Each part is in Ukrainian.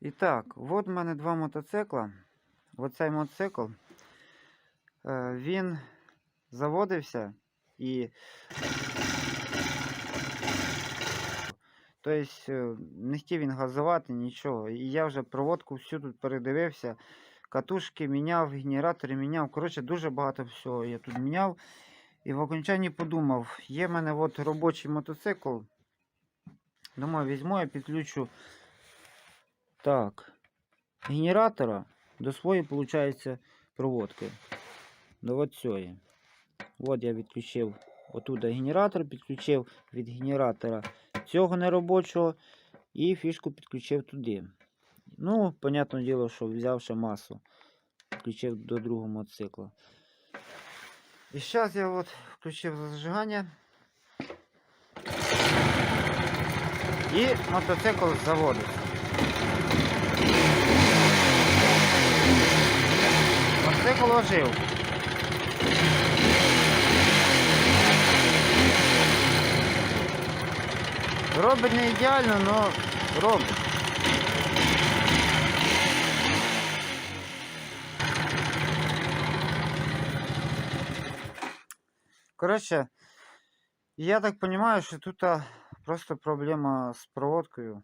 І так, от в мене два мотоцикла. Оцей мотоцикл. е, Він заводився і. Тобто не хотів він газувати нічого. І я вже проводку всю тут передивився. Катушки міняв, генератори міняв. Коротше, дуже багато всього я тут міняв. І в окончанні подумав, є в мене от робочий мотоцикл. Думаю, візьму я підключу так, генератора до своєї, виходить, проводки. До от цієї. От я відключив отуда генератор, підключив від генератора цього неробочого і фішку підключив туди. Ну, понятне діло, що взяв ще масу. Підключив до другого мотоцикла. І зараз я от включив зажигання. І мотоцикл заводиться. Мотоцикл ожив. Робить не ідеально, але робить. Коротше, я так розумію, що тут просто проблема з проводкою.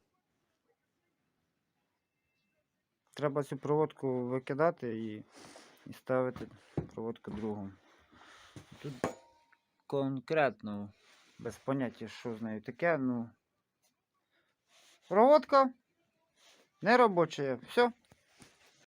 Треба цю проводку викидати і, і ставити проводку другу. Тут конкретно без поняття, що з нею таке, ну. Проводка не робоча. Все.